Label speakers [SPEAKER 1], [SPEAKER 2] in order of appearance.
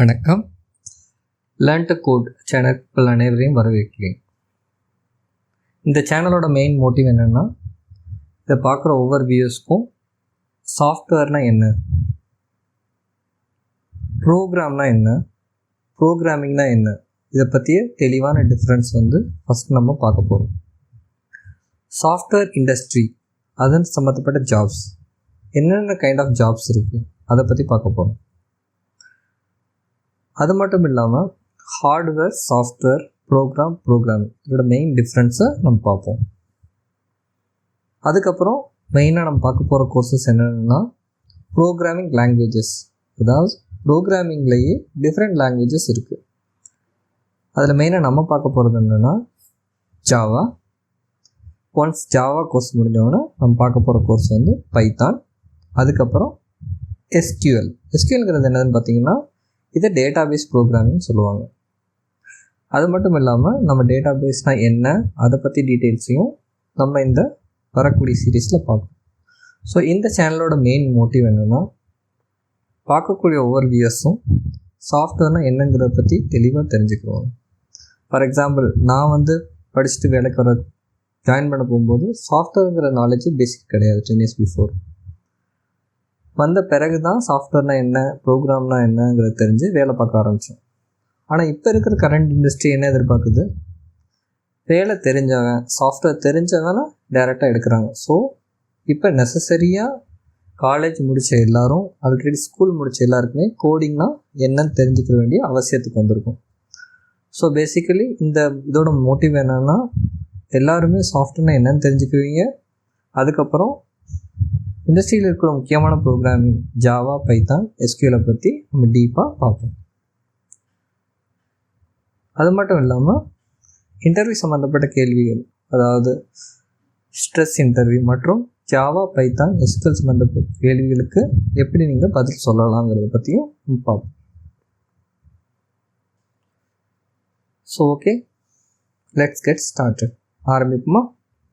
[SPEAKER 1] வணக்கம். Land code channel அனைவரையும் வரவேற்கிறேன். இந்த சேனலோட மெயின் மோட்டிவ் என்னென்னா இதை பார்க்குற ஒவ்வொரு வியூஸ்க்கும் சாஃப்ட்வேர்னால் என்ன? ப்ரோக்ராம்னா என்ன? ப்ரோக்ராமிங்னா என்ன? இதை பற்றிய தெளிவான டிஃப்ரென்ஸ் வந்து ஃபஸ்ட் நம்ம பார்க்க போகிறோம் சாஃப்ட்வேர் இண்டஸ்ட்ரி அதன் சம்மந்தப்பட்ட ஜாப்ஸ் என்னென்ன கைண்ட் ஆஃப் ஜாப்ஸ் இருக்குது அதை பற்றி பார்க்க போகிறோம் அது மட்டும் இல்லாமல் ஹார்ட்வேர் சாஃப்ட்வேர் ப்ரோக்ராம் ப்ரோக்ராமிங் இதோட மெயின் டிஃப்ரென்ஸை நம்ம பார்ப்போம். அதுக்கப்புறம் மெயினாக நம்ம பார்க்க போகிற கோர்சஸ் என்னென்னா ப்ரோக்ராமிங் லாங்குவேஜஸ் அதாவது ப்ரோக்ராமிங்லேயே டிஃப்ரெண்ட் லாங்குவேஜஸ் இருக்குது அதில் மெயினாக நம்ம பார்க்க போகிறது என்னென்னா ஜாவா ஒன்ஸ் ஜாவா கோர்ஸ் முடிஞ்சோடனே நம்ம பார்க்க போகிற கோர்ஸ் வந்து பைத்தான் அதுக்கப்புறம் எஸ்கியூஎல் எஸ்கியூஎல்ங்கிறது என்னதுன்னு பார்த்தீங்கன்னா இதை டேட்டா பேஸ் ப்ரோக்ராமிங் சொல்லுவாங்க. அது மட்டும் இல்லாமல் நம்ம டேட்டா பேஸ்னால் என்ன அதை பற்றி டீட்டெயில்ஸையும் நம்ம இந்த வரக்கூடிய சீரீஸில் பார்க்கணும் ஸோ இந்த சேனலோட மெயின் மோட்டிவ் என்னென்னா பார்க்கக்கூடிய ஒவ்வொரு வியர்ஸும் சாஃப்ட்வேர்னால் என்னங்கிறத பற்றி தெளிவாக தெரிஞ்சுக்கிறோம் ஃபார் எக்ஸாம்பிள் நான் வந்து படிச்சுட்டு வேலைக்கு வர ஜாயின் பண்ண போகும்போது சாஃப்ட்வேருங்கிற நாலேஜ் பேசிக் கிடையாது டென் இயர்ஸ் பிஃபோர் வந்த பிறகு தான் சாஃப்ட்வேர்னா என்ன ப்ரோக்ராம்னா என்னங்கிறத தெரிஞ்சு வேலை பார்க்க ஆரம்பித்தோம் ஆனால் இப்போ இருக்கிற கரண்ட் இண்டஸ்ட்ரி என்ன எதிர்பார்க்குது? வேலை தெரிஞ்சவன் சாஃப்ட்வேர் தெரிஞ்சவனா டேரெக்டாக எடுக்கிறாங்க. ஸோ இப்போ நெசசரியாக காலேஜ் முடித்த எல்லாரும் ஆல்ரெடி ஸ்கூல் முடித்த எல்லாருக்குமே கோடிங்னா என்னன்னு தெரிஞ்சுக்க வேண்டிய அவசியத்துக்கு வந்திருக்கும். ஸோ பேசிக்கலி இந்த இதோட மோட்டிவ் என்னென்னா எல்லாருமே சாஃப்ட்வேர்னா என்னன்னு தெரிஞ்சுக்குவீங்க. அதுக்கப்புறம் இண்டஸ்ட்ரியில் இருக்கிற முக்கியமான ப்ரோக்ராமிங் ஜாவா பைத்தான் எஸ்கியூலை பற்றி நம்ம டீப்பாக பார்ப்போம். அது மட்டும் இல்லாமல் இன்டர்வியூ சம்மந்தப்பட்ட கேள்விகள் அதாவது ஸ்ட்ரெஸ் இன்டர்வியூ மற்றும் ஜாவா பைத்தான் எஸ்கியூல் சம்மந்தப்பட்ட கேள்விகளுக்கு எப்படி நீங்கள் பதில் சொல்லலாங்கிறத பற்றியும் பார்ப்போம். So okay let's get started ஆரம்பிப்போமா?